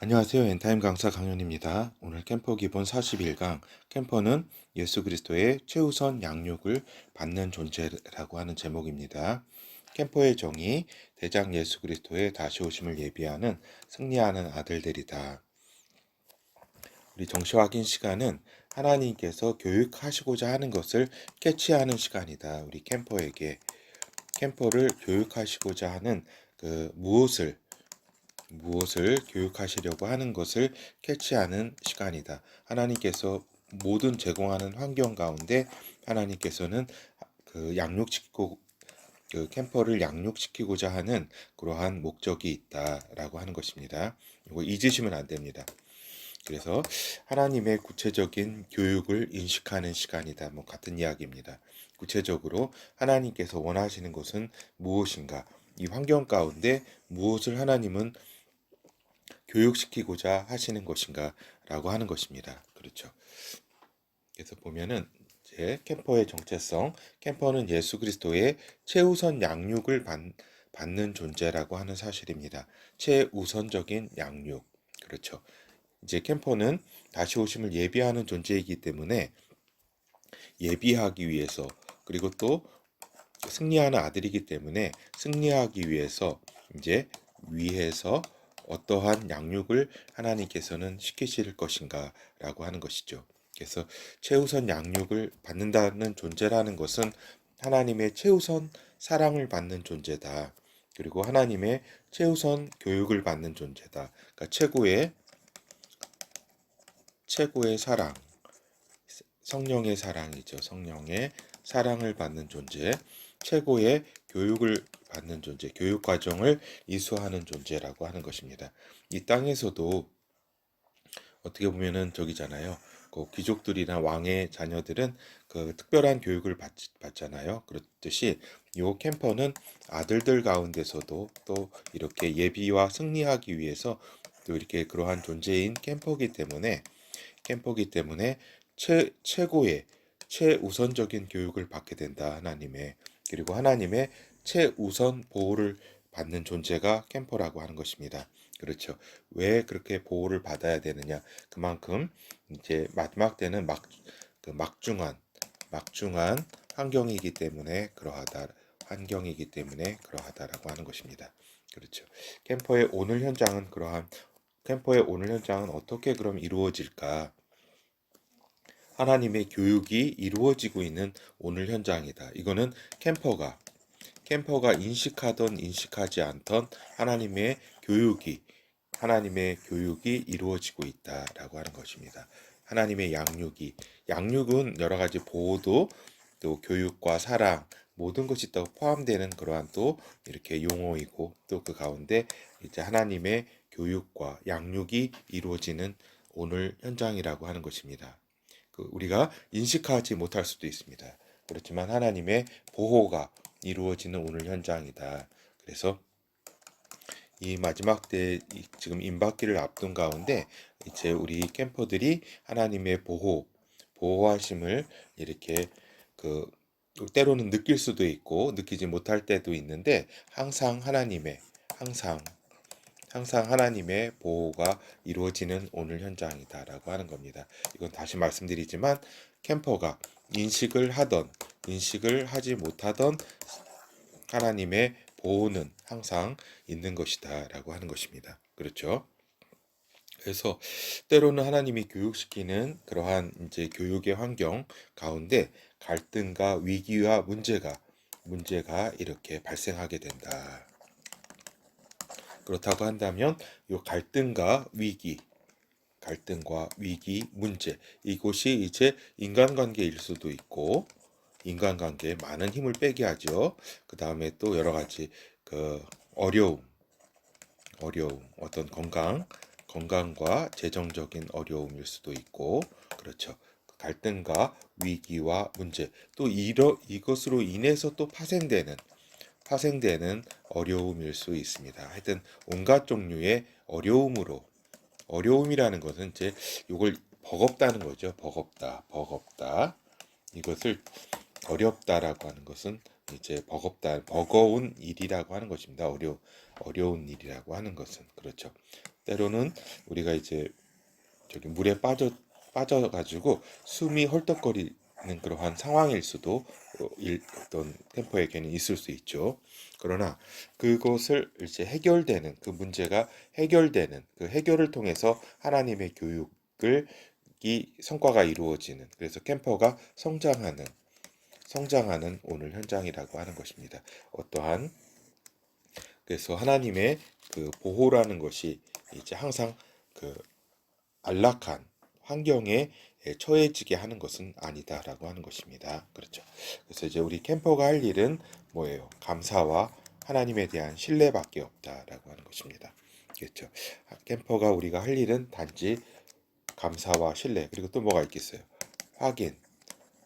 안녕하세요. 엔타임 강사 강연입니다. 오늘 캠퍼 기본 41강 캠퍼는 예수 그리스도의 최우선 양육을 받는 존재라고 하는 제목입니다. 캠퍼의 정의 대장 예수 그리스도의 다시 오심을 예비하는 승리하는 아들들이다. 우리 정시 확인 시간은 하나님께서 교육하시고자 하는 것을 캐치하는 시간이다. 우리 캠퍼에게 캠퍼를 교육하시고자 하는 그 무엇을 무엇을 교육하시려고 하는 것을 캐치하는 시간이다. 하나님께서 모든 제공하는 환경 가운데 하나님께서는 그 양육시키고 그 캠퍼를 양육시키고자 하는 그러한 목적이 있다라고 하는 것입니다. 이거 잊으시면 안 됩니다. 그래서 하나님의 구체적인 교육을 인식하는 시간이다. 뭐 같은 이야기입니다. 구체적으로 하나님께서 원하시는 것은 무엇인가? 이 환경 가운데 무엇을 하나님은 교육시키고자 하시는 것인가 라고 하는 것입니다. 그렇죠. 그래서 보면은 이제 캠퍼의 정체성, 캠퍼는 예수 그리스도의 최우선 양육을 받, 받는 존재라고 하는 사실입니다. 최우선적인 양육. 그렇죠. 이제 캠퍼는 다시 오심을 예비하는 존재이기 때문에 예비하기 위해서 그리고 또 승리하는 아들이기 때문에 승리하기 위해서 이제 위에서 어떠한 양육을 하나님께서는 시키실 것인가 라고 하는 것이죠. 그래서 최우선 양육을 받는다는 존재라는 것은 하나님의 최우선 사랑을 받는 존재다. 그리고 하나님의 최우선 교육을 받는 존재다. 그러니까 최고의 최고의 사랑, 성령의 사랑이죠. 성령의 사랑을 받는 존재, 최고의 교육을 받는 존재, 교육 과정을 이수하는 존재라고 하는 것입니다. 이 땅에서도 어떻게 보면은 저기잖아요. 그 귀족들이나 왕의 자녀들은 그 특별한 교육을 받, 받잖아요. 그렇듯이 요 캠퍼는 아들들 가운데서도 또 이렇게 예비와 승리하기 위해서 또 이렇게 그러한 존재인 캠퍼기 때문에 캠퍼기 때문에 최, 최고의 최우선적인 교육을 받게 된다 하나님의 그리고 하나님의 최우선 보호를 받는 존재가 캠퍼라고 하는 것입니다. 그렇죠. 왜 그렇게 보호를 받아야 되느냐? 그만큼 이제 마지막 때는 막, 그 막중한, 막중한 환경이기 때문에 그러하다. 환경이기 때문에 그러하다라고 하는 것입니다. 그렇죠. 캠퍼의 오늘 현장은 그러한 캠퍼의 오늘 현장은 어떻게 그럼 이루어질까? 하나님의 교육이 이루어지고 있는 오늘 현장이다. 이거는 캠퍼가 캠퍼가 인식하던 인식하지 않던 하나님의 교육이 하나님의 교육이 이루어지고 있다라고 하는 것입니다. 하나님의 양육이 양육은 여러 가지 보호도 또 교육과 사랑 모든 것이 또 포함되는 그러한 또 이렇게 용어이고 또 그 가운데 이제 하나님의 교육과 양육이 이루어지는 오늘 현장이라고 하는 것입니다. 그 우리가 인식하지 못할 수도 있습니다. 그렇지만 하나님의 보호가 이루어지는 오늘 현장이다. 그래서 이 마지막 때 지금 임박기를 앞둔 가운데 이제 우리 캠퍼들이 하나님의 보호, 보호하심을 이렇게 그 때로는 느낄 수도 있고 느끼지 못할 때도 있는데 항상 하나님의 항상 항상 하나님의 보호가 이루어지는 오늘 현장이다라고 하는 겁니다. 이건 다시 말씀드리지만 캠퍼가 인식을 하던 인식을 하지 못하던 하나님의 보호는 항상 있는 것이다 라고 하는 것입니다. 그렇죠? 그래서 때로는 하나님이 교육시키는 그러한 이제 교육의 환경 가운데 갈등과 위기와 문제가 문제가 이렇게 발생하게 된다. 그렇다고 한다면 이 갈등과 위기 갈등과 위기, 문제 이곳이 이제 인간관계일 수도 있고 인간관계에 많은 힘을 빼게 하죠. 그 다음에 또 여러 가지 그 어려움, 어려움, 어떤 건강, 건강과 재정적인 어려움일 수도 있고 그렇죠. 갈등과 위기와 문제 또 이러 이것으로 인해서 또 파생되는 파생되는 어려움일 수 있습니다. 하여튼 온갖 종류의 어려움으로 어려움이라는 것은 이제 이걸 버겁다는 거죠. 버겁다, 버겁다. 이것을 어렵다라고 하는 것은 이제 버겁다, 버거운 일이라고 하는 것입니다. 어려 어려운 일이라고 하는 것은 그렇죠. 때로는 우리가 이제 저기 물에 빠져 빠져 가지고 숨이 헐떡거리는 그러한 상황일 수도 어, 일, 어떤 템포에게는 있을 수 있죠. 그러나 그것을 이제 해결되는 그 문제가 해결되는 그 해결을 통해서 하나님의 교육을 이 성과가 이루어지는 그래서 캠퍼가 성장하는 성장하는 오늘 현장이라고 하는 것입니다. 어떠한 그래서 하나님의 그 보호라는 것이 이제 항상 그 안락한 환경에 처해지게 하는 것은 아니다라고 하는 것입니다. 그렇죠. 그래서 이제 우리 캠퍼가 할 일은 뭐예요? 감사와 하나님에 대한 신뢰밖에 없다라고 하는 것입니다. 그렇죠. 캠퍼가 우리가 할 일은 단지 감사와 신뢰 그리고 또 뭐가 있겠어요? 확인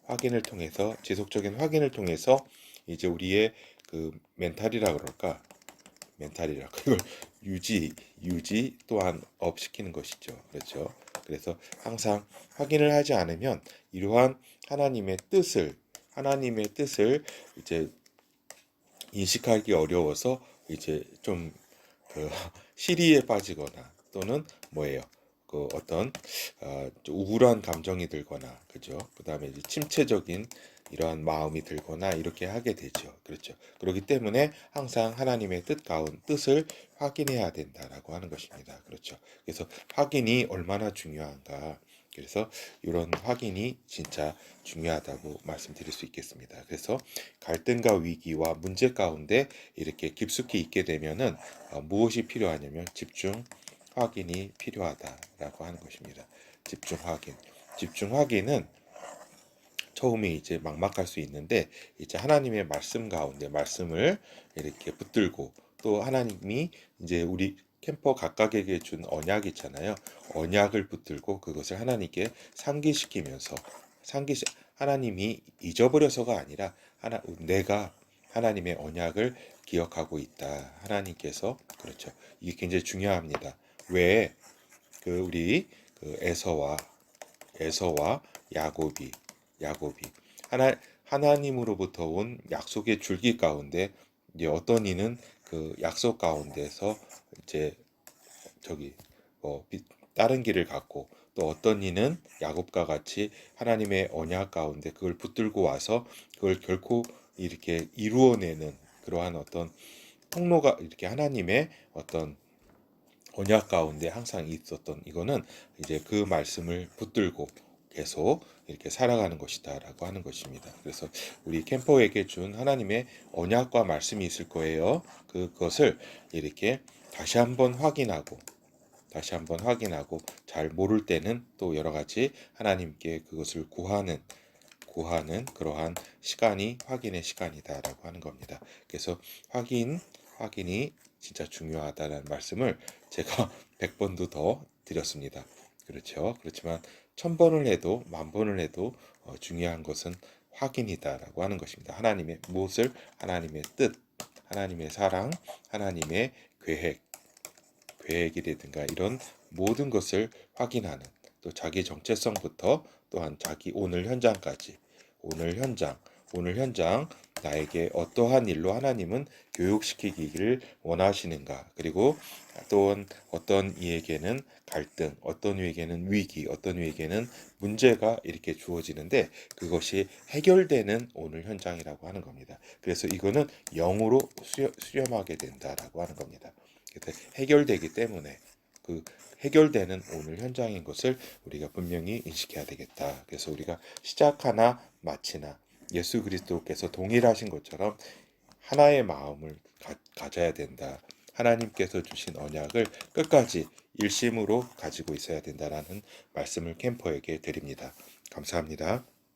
확인을 통해서 지속적인 확인을 통해서 이제 우리의 그 멘탈이라 그럴까? 멘탈이라 그걸 유지 유지 또한 업 시키는 것이죠. 그렇죠? 그래서 항상 확인을 하지 않으면 이러한 하나님의 뜻을 하나님의 뜻을 이제 인식하기 어려워서 이제 좀 그 시리에 빠지거나 또는 뭐예요 그 어떤 어, 좀 우울한 감정이 들거나 그죠? 그 다음에 침체적인 이러한 마음이 들거나 이렇게 하게 되죠. 그렇죠. 그렇기 때문에 항상 하나님의 뜻 가운 뜻을 확인해야 된다라고 하는 것입니다. 그렇죠. 그래서 확인이 얼마나 중요한가. 그래서 이런 확인이 진짜 중요하다고 말씀드릴 수 있겠습니다. 그래서 갈등과 위기와 문제 가운데 이렇게 깊숙이 있게 되면은 어, 무엇이 필요하냐면 집중 확인이 필요하다라고 하는 것입니다. 집중 확인. 집중 확인은 처음에 이제 막막할 수 있는데 이제 하나님의 말씀 가운데 말씀을 이렇게 붙들고 또 하나님이 이제 우리 캠퍼 각각에게 준 언약 있잖아요. 언약을 붙들고 그것을 하나님께 상기시키면서 상기 하나님이 잊어버려서가 아니라 하나 내가 하나님의 언약을 기억하고 있다. 하나님께서 그렇죠. 이게 굉장히 중요합니다. 왜 그 우리 그 에서와 에서와 야곱이 야곱이 하나 하나님으로부터 온 약속의 줄기 가운데 이제 어떤 이는 그 약속 가운데서 이제 저기 뭐 비- 다른 길을 갔고 또 어떤 이는 야곱과 같이 하나님의 언약 가운데 그걸 붙들고 와서 그걸 결코 이렇게 이루어내는 그러한 어떤 통로가 이렇게 하나님의 어떤 언약 가운데 항상 있었던 이거는 이제 그 말씀을 붙들고 계속 이렇게 살아가는 것이다라고 하는 것입니다. 그래서 우리 캠퍼에게 준 하나님의 언약과 말씀이 있을 거예요. 그것을 이렇게 다시 한번 확인하고 다시 한번 확인하고 잘 모를 때는 또 여러 가지 하나님께 그것을 구하는 구하는 그러한 시간이 확인의 시간이다라고 하는 겁니다. 그래서 확인 확인이 진짜 중요하다는 말씀을 제가 100번도 더 드렸습니다. 그렇죠. 그렇지만 천 번을 해도 만 번을 해도 어, 중요한 것은 확인이다라고 하는 것입니다. 하나님의 무엇을 하나님의 뜻, 하나님의 사랑, 하나님의 계획, 계획이라든가 이런 모든 것을 확인하는 또 자기 정체성부터 또한 자기 오늘 현장까지 오늘 현장 오늘 현장 나에게 어떠한 일로 하나님은 교육시키기를 원하시는가? 그리고 또한 어떤 이에게는 갈등 어떤 이에게는 위기 어떤 이에게는 문제가 이렇게 주어지는데 그것이 해결되는 오늘 현장이라고 하는 겁니다. 그래서 이거는 영으로 수렴, 수렴하게 된다라고 하는 겁니다. 해결되기 때문에 그 해결되는 오늘 현장인 것을 우리가 분명히 인식해야 되겠다. 그래서 우리가 시작하나 마치나 예수 그리스도께서 동일하신 것처럼 하나의 마음을 가, 가져야 된다. 하나님께서 주신 언약을 끝까지 일심으로 가지고 있어야 된다라는 말씀을 캠퍼에게 드립니다. 감사합니다.